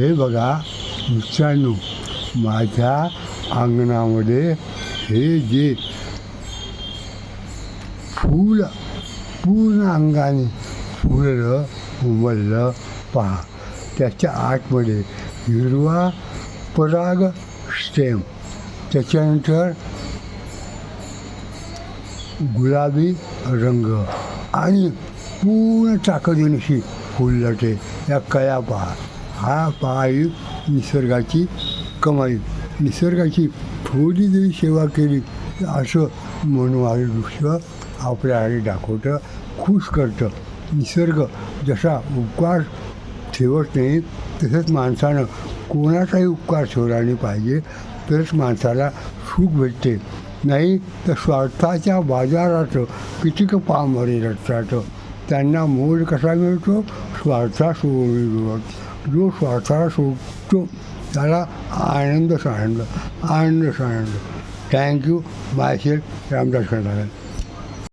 हे बघा मित्रांनो माझ्या अंगणामध्ये हे जे फूल पूर्ण अंगाने फुललं उमललं पहा. त्याच्या आतमध्ये हिरवा पराग स्टेम त्याच्यानंतर गुलाबी रंग आणि पूर्ण ताकदीनिशी फुललटे या कया पहा. हा पहा ही निसर्गाची कमाई. निसर्गाची थोडी जरी सेवा केली असं असं मनोहारी दृश्य आपल्याकडे दाखवतं खुश करतं. निसर्ग जसा उपकार ठेवत नाही तसंच माणसानं कोणाचाही उपकार ठेवला नाही पाहिजे तरच माणसाला सुख भेटते. नाही तर स्वार्थाच्या बाजाराचं कितीक पामरे रचतात त्यांना मोल कसा मिळतो? स्वार्था सोडून जो स्वार्थाला सोडतो त्याला आनंद आनंद आनंद आनंद थँक्यू मायसेल रामदास खंडागल